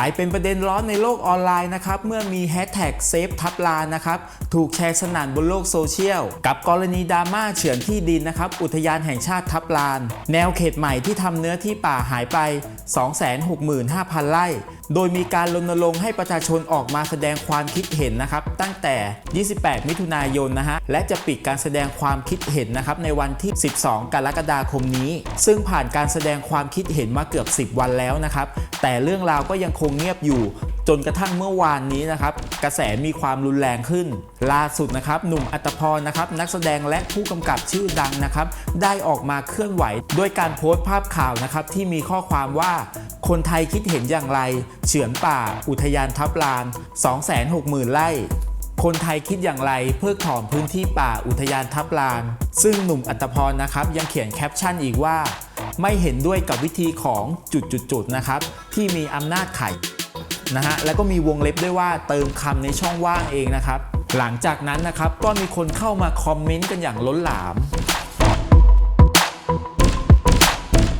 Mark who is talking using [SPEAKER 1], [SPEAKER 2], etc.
[SPEAKER 1] กลายเป็นประเด็นร้อนในโลกออนไลน์นะครับเมื่อมีแฮชแท็กเซฟทับลานะครับถูกแชร์สนั่นบนโลกโซเชียล กับกรณีดราม่าเฉือนที่ดินนะครับอุทยานแห่งชาติทับลาน แนวเขตใหม่ที่ทำเนื้อที่ป่าหายไป 265,000 ไร่ โดยมีการรณรงค์ให้ประชาชนออกมาแสดงความคิดเห็นนะครับ ตั้งแต่ 28 มิถุนายนนะฮะ และจะปิดการแสดงความคิดเห็นนะครับในวันที่ 12 กรกฎาคมนี้ ซึ่งผ่านการแสดงความคิดเห็นมาเกือบ 10 วันแล้วนะครับ แต่เรื่องราวก็ยังคงเงียบอยู่ จนกระทั่งเมื่อวานนี้นะครับกระแสมีความรุนแรงขึ้น ล่าสุดนะครับหนุ่มอัตพรนะครับนักแสดงและผู้กำกับชื่อดังนะครับ ได้ออกมาเคลื่อนไหวด้วยการโพสต์ภาพข่าวนะครับที่มีข้อความว่าคนไทยคิดเห็นอย่างไร เฉือนป่า อุทยานทับลาน 260,000 ไร่คนไทยคิดอย่างไรเพิกถอนพื้นที่ป่าอุทยานทับลาน ซึ่งหนุ่มอัตพรนะครับ ยังเขียนแคปชั่นอีกว่า ไม่เห็นด้วยกับวิธีของจุดๆๆนะครับ ที่มีอำนาจไข่ นะฮะแล้วก็มีวงเล็บด้วยว่าเติมคำในช่องว่างเองนะครับ หลังจากนั้นนะครับก็มีคนเข้ามาคอมเมนต์กันอย่างล้นหลาม